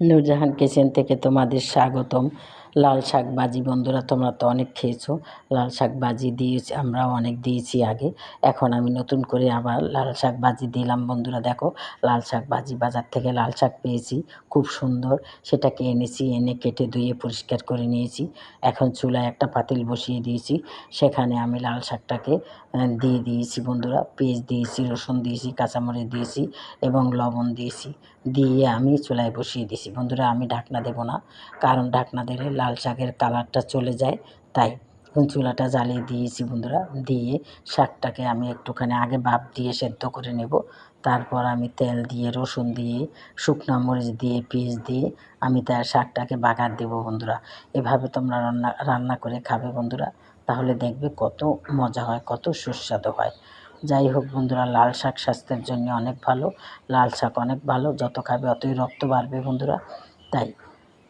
Nurjahan kitchen থেকে তোমাদের স্বাগতম। লাল শাক ভাজি বন্ধুরা, তোমরা তো অনেক খেয়েছো। লাল শাক ভাজি দিয়েছি, আমরাও অনেক দিয়েছি আগে। এখন আমি নতুন করে আবার লাল শাক ভাজি দিলাম বন্ধুরা, দেখো। লাল শাক ভাজি, বাজার থেকে লাল শাক পেয়েছি, খুব সুন্দর। সেটাকে এনেছি, এনে কেটে ধুয়ে পরিষ্কার করে নিয়েছি। এখন চুলায় একটা পাতিল বসিয়ে দিয়েছি। সেখানে আমি লাল শাকটাকে দিয়ে দিয়েছি বন্ধুরা। পেঁয়াজ দিয়েছি, রসুন দিয়েছি, কাঁচামরিচ দিয়েছি এবং লবণ দিয়েছি। দিয়ে আমি চুলায় বসিয়ে দিয়েছি। বন্ধুরা, আমি ঢাকনা দেবো না, কারণ ঢাকনা দিলে লাল শাকের কালারটা চলে যায়। তাই চুলাটা জ্বালিয়ে দিয়েছি বন্ধুরা। দিয়ে শাকটাকে আমি একটুখানি আগে ভাপ দিয়ে সেদ্ধ করে নেব। তারপর আমি তেল দিয়ে, রসুন দিয়ে, শুকনা মরিচ দিয়ে, পেঁয়াজ দিয়ে আমি তার শাকটাকে বাগার দেবো বন্ধুরা। এভাবে তোমরা রান্না রান্না করে খাবে বন্ধুরা। তাহলে দেখবে কত মজা হয়, কত সুস্বাদু হয়। যাই হোক বন্ধুরা, লাল শাক স্বাস্থ্যের জন্য অনেক ভালো। লাল শাক অনেক ভালো, যত খাবে অতই রক্ত বাড়বে বন্ধুরা। তাই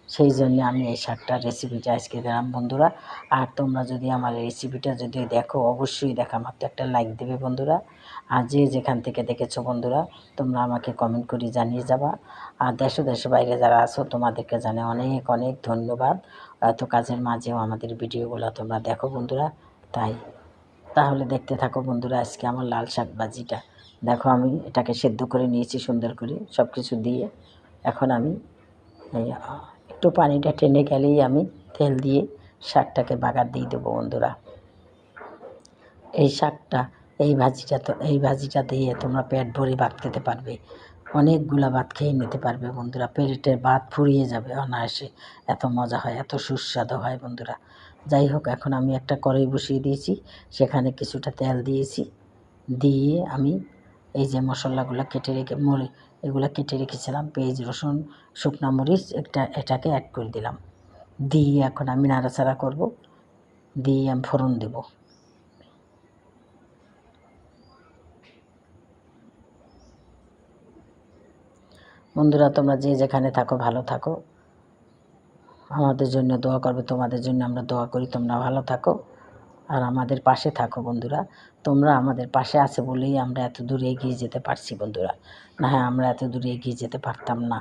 সেই জন্য আমি এই শাকটার রেসিপিটা আজকে দিলাম, বন্ধুরা। আর তোমরা যদি আমার রেসিপিটা যদি দেখো, অবশ্যই দেখা মাত্র একটা লাইক দেবে, বন্ধুরা। আর যে যেখান থেকে দেখেছ, বন্ধুরা, তোমরা আমাকে কমেন্ট করে জানিয়ে যাবা। আর দেশ ও দেশের বাইরে যারা আছো, তোমাদেরকে জানে অনেক অনেক ধন্যবাদ। এত কাজের মাঝেও আমাদের ভিডিওগুলো তোমরা দেখো, বন্ধুরা। তাই, তাহলে দেখতে থাকো, বন্ধুরা, আজকে আমার লাল শাক ভাজিটা। দেখো, আমি এটাকে সেদ্ধ করে নিয়েছি সুন্দর করে সব কিছু দিয়ে। এখন আমি এই একটু পানিটা টেনে গেলেই আমি তেল দিয়ে শাকটাকে বাগার দিয়ে দেবো বন্ধুরা। এই শাকটা, এই ভাজিটা তো, এই ভাজিটা দিয়ে তোমরা পেট ভরে ভাত খেতে পারবে। অনেকগুলো ভাত খেয়ে নিতে পারবে বন্ধুরা। পেটের ভাত ফুরিয়ে যাবে, অনায়াসে। এত মজা হয়, এত সুস্বাদু হয় বন্ধুরা। যাই হোক, এখন আমি একটা কড়াই বসিয়ে দিয়েছি, সেখানে কিছুটা তেল দিয়েছি। দিয়ে আমি এই যে মশলাগুলো কেটে রেখে মরি এগুলো কেটে রেখেছিলাম, পেঁয়াজ, রসুন, শুকনো মরিচ, একটা, এটাকে অ্যাড করে দিলাম। দিয়ে এখন আমি নাড়াচাড়া করব, দিয়ে আমি ফোড়ন দেবো। বন্ধুরা, তোমরা যে যেখানে থাকো, ভালো থাকো। আমাদের জন্য দোয়া করবে, তোমাদের জন্য আমরা দোয়া করি, তোমরা ভালো থাকো। আর আমাদের পাশে থাকো বন্ধুরা। তোমরা আমাদের পাশে আছে বলেই আমরা এত দূরে এগিয়ে যেতে পারছি বন্ধুরা। না হ্যাঁ আমরা এত দূরে এগিয়ে যেতে পারতাম না।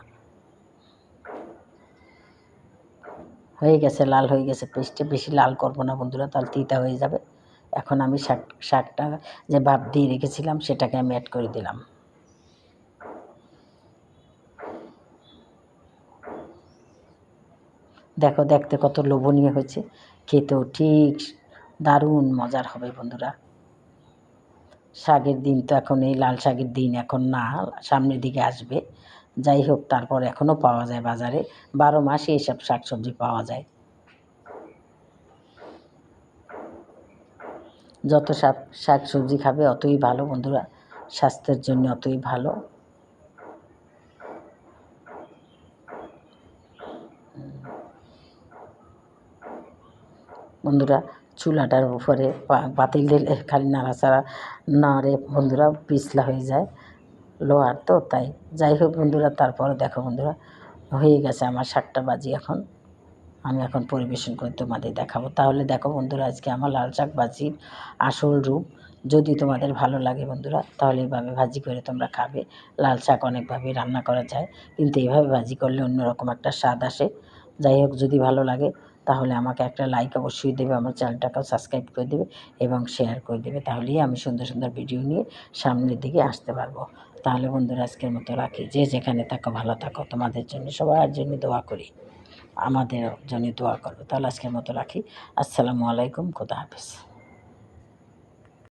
হয়ে গেছে, লাল হয়ে গেছে। পেস্টে বেশি লাল করব না বন্ধুরা, তাহলে তিতা হয়ে যাবে। এখন আমি শাক, শাকটা যে ভাপ দিয়ে রেখেছিলাম, সেটাকে আমি অ্যাড করে দিলাম। দেখো, দেখতে কত লোভনীয় হয়েছে। খেতেও ঠিক দারুণ মজার হবে বন্ধুরা। শাকের দিন তো এখন এই লাল শাকের দিন এখন না, সামনের দিকে আসবে। যাই হোক, তারপর এখনও পাওয়া যায় বাজারে। বারো মাসে এইসব শাক সবজি পাওয়া যায়। যত শাক শাক সবজি খাবে, অতই ভালো বন্ধুরা। স্বাস্থ্যের জন্য অতই ভালো। বন্ধুরা, চুলাটার উপরে পাতিল দিলে খালি নাড়াচাড়া নাড়ে বন্ধুরা, পিছলা হয়ে যায় লোহার তো, তাই। যাই হোক বন্ধুরা, তারপরে দেখো বন্ধুরা, হয়ে গেছে আমার শাকটা বাজি এখন। আমি এখন পরিবেশন করে তোমাদের দেখাবো। তাহলে দেখো বন্ধুরা, আজকে আমার লাল শাক ভাজির আসল রূপ। যদি তোমাদের ভালো লাগে বন্ধুরা, তাহলে এভাবে ভাজি করে তোমরা খাবে। লাল শাক অনেকভাবে রান্না করা যায়, কিন্তু এভাবে ভাজি করলে অন্যরকম একটা স্বাদ আসে। যাই হোক, যদি ভালো লাগে তাহলে আমাকে একটা লাইক অবশ্যই দেবে, আমার চ্যানেলটাকেও সাবস্ক্রাইব করে দেবে এবং শেয়ার করে দেবে। তাহলেই আমি সুন্দর সুন্দর ভিডিও নিয়ে সামনের দিকে আসতে পারব। তাহলে বন্ধুরা, আজকের মতো রাখি। যে যেখানে থাকো, ভালো থাকো। তোমাদের জন্য, সবার জন্য দোয়া করি। আমাদের জন্য দোয়া করব তাহলে আজকের মতো রাখি। আসসালামু আলাইকুম। খোদা হাফিজ।